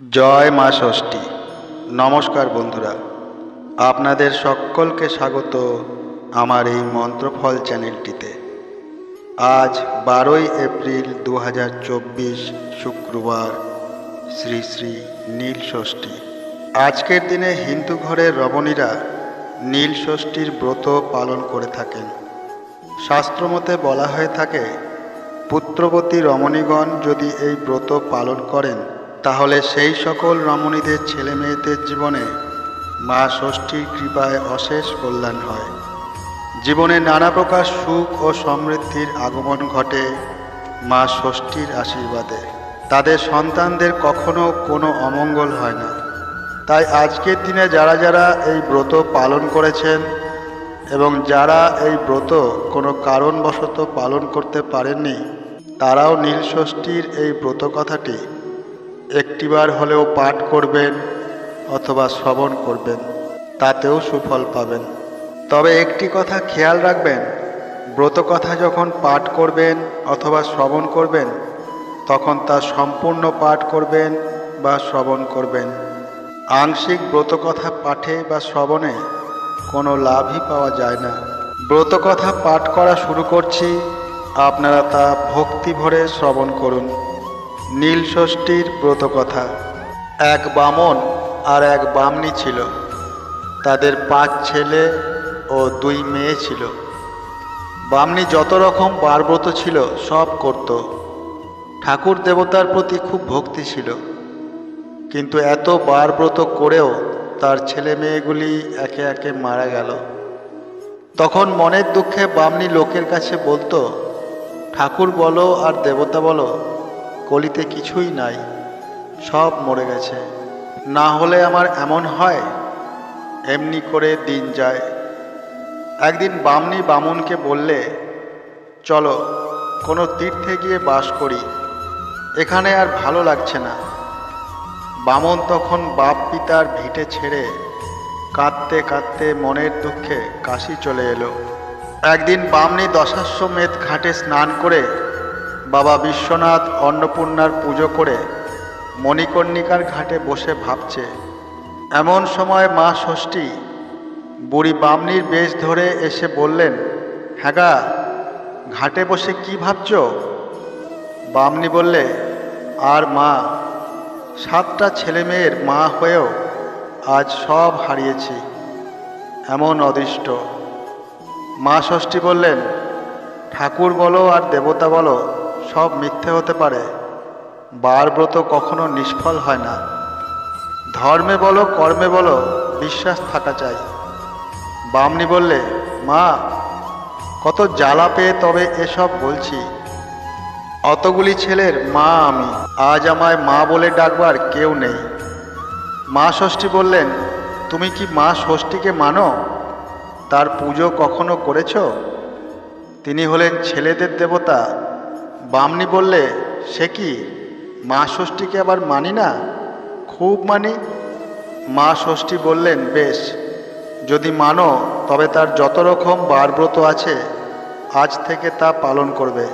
জয় মা ষষ্ঠী। নমস্কার বন্ধুরা। আপনাদের সকলকে স্বাগত আমার এই মন্ত্রফল চ্যানেলটিতে। আজ বারোই এপ্রিল দু হাজার চব্বিশ শুক্রবার শ্রী শ্রী নীল ষষ্ঠী। আজকের দিনে হিন্দু ঘরের রমণীরা নীল ষষ্ঠীর ব্রত পালন করে থাকেন। শাস্ত্রমতে বলা হয়ে থাকে, পুত্রবতী রমণীগণ যদি এই ব্রত পালন করেন তাহলে সেই সকল রমণীদের ছেলে মেয়েদের জীবনে মা ষষ্ঠীর কৃপায় অশেষ কল্যাণ হয়। জীবনে নানা প্রকার সুখ ও সমৃদ্ধির আগমন ঘটে মা ষষ্ঠীর আশীর্বাদে। তাদের সন্তানদের কখনো কোনো অমঙ্গল হয় না। তাই আজকের দিনে যারা যারা এই ব্রত পালন করেছেন এবং যারা এই ব্রত কোনো কারণবশত পালন করতে পারেননি, তারাও নীল ষষ্ঠীর এই ব্রত কথাটি একটিবার হলেও পাঠ করবেন অথবা শ্রবণ করবেন, তাতেও সুফল পাবেন। তবে একটি কথা খেয়াল রাখবেন, ব্রত কথা যখন পাঠ করবেন অথবা শ্রবণ করবেন, তখন তা সম্পূর্ণ পাঠ করবেন বা শ্রবণ করবেন। আংশিক ব্রত কথা পাঠে বা শ্রবণে কোনো লাভই পাওয়া যায় না। ব্রত কথা পাঠ করা শুরু করছি, আপনারা তা ভক্তি ভরে শ্রবণ করুন। নীল ষষ্ঠীর ব্রত কথা এক বামন আর এক বামনি ছিল। তাদের পাঁচ ছেলে ও দুই মেয়ে ছিল। বামনি যত রকম বারব্রত ছিল, সব করত। ঠাকুর দেবতার প্রতি খুব ভক্তি ছিল। কিন্তু এত বারব্রত করেও তার ছেলে মেয়েগুলি একে একে মারা গেল। তখন মনের দুঃখে বামনি লোকের কাছে বলতো, ঠাকুর বলো আর দেবতা বলো কলিতে কিছুই নাই, সব মরে গেছে। না হলে আমার এমন হয়? এমনি করে দিন যায়। একদিন বামনি বামুনকে বললে, চলো, কোনো তীর্থে গিয়ে বাস করি। এখানে আর ভালো লাগছে না। বামন তখন বাপ পিতার ভিটে ছেড়ে কাঁদতে কাঁদতে মনের দুঃখে কাশি চলে এলো। একদিন বামনি দশাশ্বমেধ ঘাটে স্নান করে বাবা বিশ্বনাথ অন্নপূর্ণার পুজো করে মণিকর্ণিকার ঘাটে বসে ভাবছে, এমন সময় মা ষষ্ঠী, বুড়ি বামনির বেশ ধরে এসে বললেন, হ্যাগা, ঘাটে বসে কি ভাবছ? বামনি বললে, আর মা, সাতটা ছেলে মেয়ের মা হয়েও আজ সব হারিয়েছি, এমন অদৃষ্ট। মা ষষ্ঠী বললেন, ঠাকুর বলো আর দেবতা বলো সব মিথ্যে হতে পারে। বারব্রত কখনো নিষ্ফল হয় না। ধর্মে বলো, কর্মে বলো, বিশ্বাস থাকা চাই। বামনি বললে, মা, কত জ্বালা পেয়ে তবে এসব বলছি। অতগুলি ছেলের মা আমি, আজ আমায় মা বলে ডাকবার কেউ নেই। মা ষষ্ঠী বললেন, তুমি কি মা ষষ্ঠীকে মানো? তার পুজো কখনো করেছ? তিনি হলেন ছেলেদের দেবতা বামনি বললে, সে কি? মা ষষ্ঠীকে আবার মানি না? খুব মানি? মা ষষ্ঠী বললেন, বেশ, যদি মানো, তবে তার যত রকম বারব্রত আছে, আজ থেকে তা পালন করবে।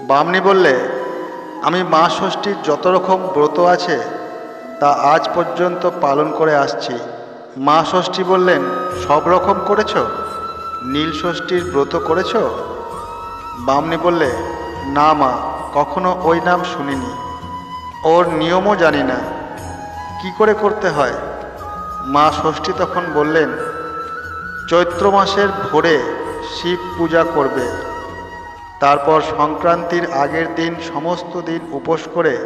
বামনি বললে, আমি মা ষষ্ঠীর যত রকম ব্রত আছে, তা আজ পর্যন্ত পালন করে আসছি। মা ষষ্ঠী বললেন, সব রকম করেছ? নীল ষষ্ঠীর ব্রত করেছ? বামনি বললে না মা, কখনো ওই নাম শুনিনি। ওর নিয়মও জানি না। কি করে করতে হয়? মা ষষ্ঠী তখন বললেন, চৈত্র মাসের ভোরে শিব পূজা করবে। তারপর সংক্রান্তির আগের দিন সমস্ত দিন উপোস করে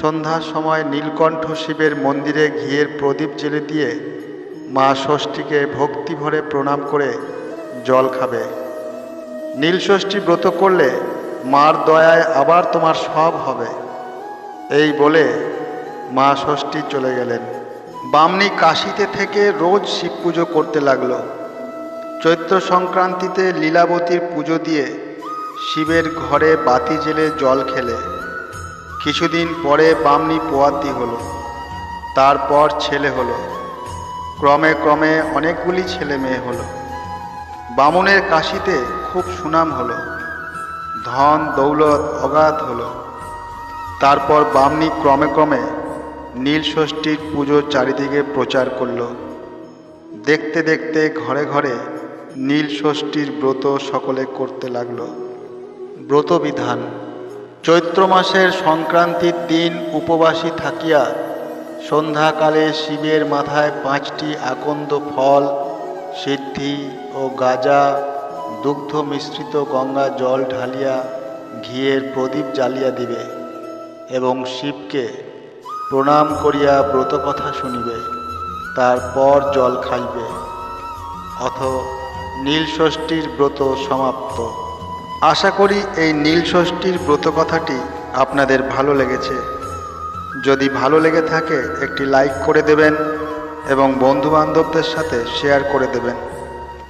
সন্ধ্যার সময় নীলকণ্ঠ শিবের মন্দিরে ঘিয়ের প্রদীপ জেলে দিয়ে মা ষষ্ঠীকে ভক্তি ভরে প্রণাম করে জল খাবে। নীলষষ্ঠী ব্রত করলে মার দয়ায় আবার তোমার সব হবে। এই বলে মা ষষ্ঠী চলে গেলেন। বামনি কাশিতে থেকে রোজ শিব পুজো করতে লাগল। চৈত্র সংক্রান্তিতে লীলাবতীর পুজো দিয়ে শিবের ঘরে বাতি জেলে জল খেলে। কিছুদিন পরে বামনি পোয়াতি হলো। তারপর ছেলে হলো। ক্রমে ক্রমে অনেকগুলি ছেলে মেয়ে হলো। বামুনের কাশিতে খুব সুনাম হলো। ধন, দৌলত, অগাধ হলো। তারপর বামনি ক্রমে ক্রমে নীল ষষ্ঠীর পুজো চারিদিকে প্রচার করল। দেখতে দেখতে ঘরে ঘরে নীল ষষ্ঠীর ব্রত সকলে করতে লাগল। ব্রত বিধান চৈত্র মাসের সংক্রান্তির দিন উপবাসী থাকিয়া সন্ধ্যাকালে শিবের মাথায় পাঁচটি আকন্দ ফল, সিদ্ধি ও গাজা দুগ্ধ মিশ্রিত গঙ্গা জল ঢালিয়া ঘিয়ের প্রদীপ জ্বালিয়া দিবে এবং শিবকে প্রণাম করিয়া ব্রত কথা শুনিবে। তারপর জল খাইবে। অথ নীল ষষ্ঠীর ব্রত সমাপ্ত। আশা করি এই নীল ষষ্ঠীর ব্রত কথাটি আপনাদের ভালো লেগেছে। যদি ভালো লেগে থাকে, একটি লাইক করে দেবেন এবং বন্ধুবান্ধবদের সাথে শেয়ার করে দেবেন।